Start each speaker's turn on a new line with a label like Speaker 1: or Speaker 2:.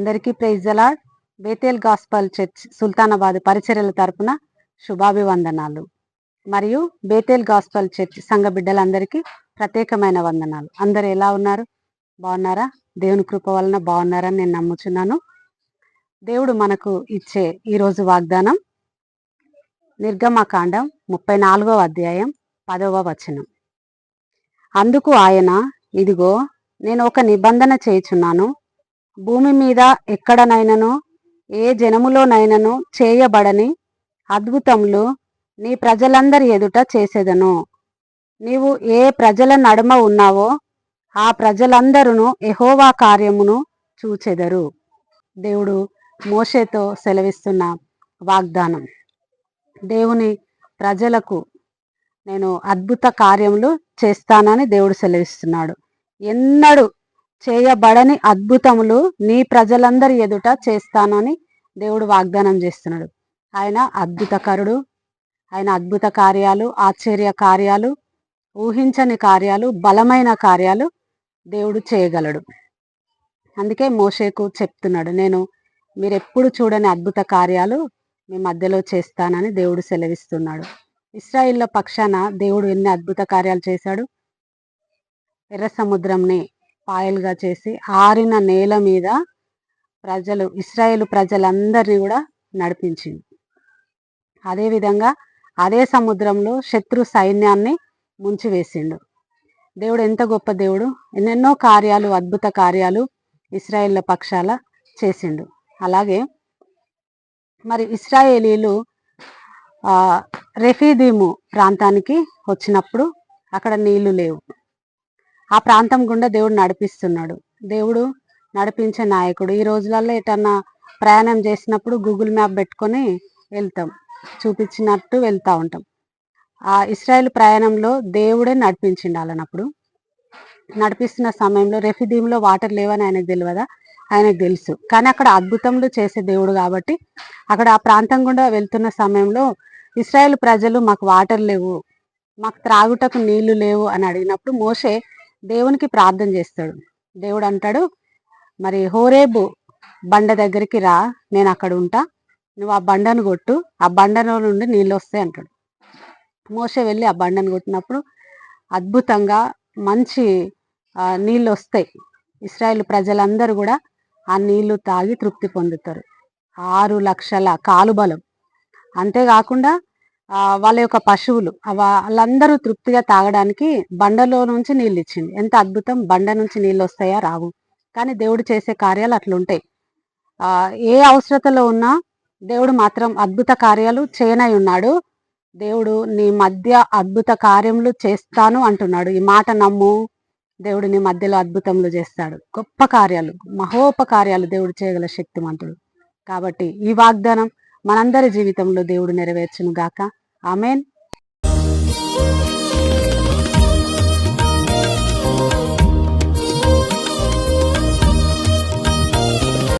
Speaker 1: అందరికీ praise the Lord Bethel gospel church Sultanabad పరిచర్యల తరపున శుభాభివందనాలు. మరియు బేతేల్ గాస్పల్ చర్చ్ సంఘ బిడ్డలందరికీ ప్రత్యేకమైన వందనాలు. అందరు ఎలా ఉన్నారు? బాగున్నారా? దేవుని కృప వలన బాగున్నారని నేను నమ్ముచున్నాను. దేవుడు మనకు ఇచ్చే ఈరోజు వాగ్దానం నిర్గమకాండం ముప్పై నాలుగవ అధ్యాయం పదవ వచనం. అందుకు ఆయన ఇదిగో నేను ఒక నిబంధన చేయుచున్నాను. భూమి మీద ఎక్కడనైనను ఏ జనములోనైనను చేయబడని అద్భుతములు నీ ప్రజలందరి ఎదుట చేసేదను. నీవు ఏ ప్రజల నడుమ ఉన్నావో ఆ ప్రజలందరూ ఎహోవా కార్యమును చూచెదరు. దేవుడు మోషేతో సెలవిస్తున్న వాగ్దానం. దేవుని ప్రజలకు నేను అద్భుత కార్యములు చేస్తానని దేవుడు సెలవిస్తున్నాడు. ఎన్నడూ చేయబడని అద్భుతములు నీ ప్రజలందరి ఎదుట చేస్తానని దేవుడు వాగ్దానం చేస్తున్నాడు. ఆయన అద్భుతకరుడు ఆయన అద్భుత కార్యాలు ఆశ్చర్య కార్యాలు ఊహించని కార్యాలు బలమైన కార్యాలు దేవుడు చేయగలడు. అందుకే మోషేకు చెప్తున్నాడు నేను మీరు ఎప్పుడు చూడని అద్భుత కార్యాలు మీ మధ్యలో చేస్తానని దేవుడు సెలవిస్తున్నాడు. ఇస్రాయిల్లో పక్షాన దేవుడు ఎన్ని అద్భుత కార్యాలు చేశాడు? ఎర్ర సముద్రంని పాయలుగా చేసి ఆరిన నేల మీద ప్రజలు ఇస్రాయేల్ ప్రజలందరినీ కూడా నడిపించింది. అదేవిధంగా అదే సముద్రంలో శత్రు సైన్యాన్ని ముంచివేసిండు. దేవుడు ఎంత గొప్ప దేవుడు. ఎన్నెన్నో కార్యాలు అద్భుత కార్యాలు ఇస్రాయేళ్ళ పక్షాల చేసిండు. అలాగే మరి ఇస్రాయేలీలు రెఫీదీము ప్రాంతానికి వచ్చినప్పుడు అక్కడ నీళ్ళు లేవు. ఆ ప్రాంతం గుండా దేవుడు నడిపిస్తున్నాడు. దేవుడు నడిపించే నాయకుడు. ఈ రోజులలో ఎటన్నా ప్రయాణం చేసినప్పుడు గూగుల్ మ్యాప్ పెట్టుకొని వెళ్తాం. చూపించినట్టు వెళ్తూ ఉంటాం. ఆ ఇస్రాయల్ ప్రయాణంలో దేవుడే నడిపించిండు వాళ్ళనప్పుడు నడిపిస్తున్న సమయంలో రెఫిదీంలో వాటర్ లేవని ఆయనకు తెలియదా ఆయనకు తెలుసు. కానీ అక్కడ అద్భుతములు చేసే దేవుడు కాబట్టి అక్కడ ఆ ప్రాంతం గుండా వెళ్తున్న సమయంలో ఇస్రాయేల్ ప్రజలు మాకు వాటర్ లేవు మాకు త్రాగుటకు నీళ్ళు లేవు అని అడిగినప్పుడు మోసే దేవునికి ప్రార్థన చేస్తాడు. దేవుడు అంటాడు మరి హోరేబు బండ దగ్గరికి రా నేను అక్కడ ఉంటా. నువ్వు ఆ బండను కొట్టు ఆ బండలో నుండి నీళ్ళు వస్తాయి అంటాడు. మోస వెళ్ళి ఆ బండను కొట్టినప్పుడు అద్భుతంగా మంచి నీళ్ళు వస్తాయి. ఇస్రాయేల్ ప్రజలందరూ కూడా ఆ నీళ్ళు తాగి తృప్తి పొందుతారు. ఆరు లక్షల కాలుబలం. అంతేకాకుండా వాళ్ళ యొక్క పశువులు వాళ్ళందరూ తృప్తిగా తాగడానికి బండలో నుంచి నీళ్ళు ఇచ్చింది. ఎంత అద్భుతం! బండ నుంచి నీళ్ళు వస్తాయా? రావు. కానీ దేవుడు చేసే కార్యాలు అట్లుంటాయి. ఏ అవసరతలో ఉన్నా దేవుడు మాత్రం అద్భుత కార్యాలు చేయనై ఉన్నాడు. దేవుడు నీ మధ్య అద్భుత కార్యములు చేస్తాను అంటున్నాడు. ఈ మాట నమ్ము దేవుడు నీ మధ్యలో అద్భుతములు చేస్తాడు. గొప్ప కార్యాలు మహోపకార్యాలు దేవుడు చేయగల శక్తిమంతుడు. కాబట్టి ఈ వాగ్దానం మనందరి జీవితంలో దేవుడు నెరవేర్చును గాక ఆమెన్.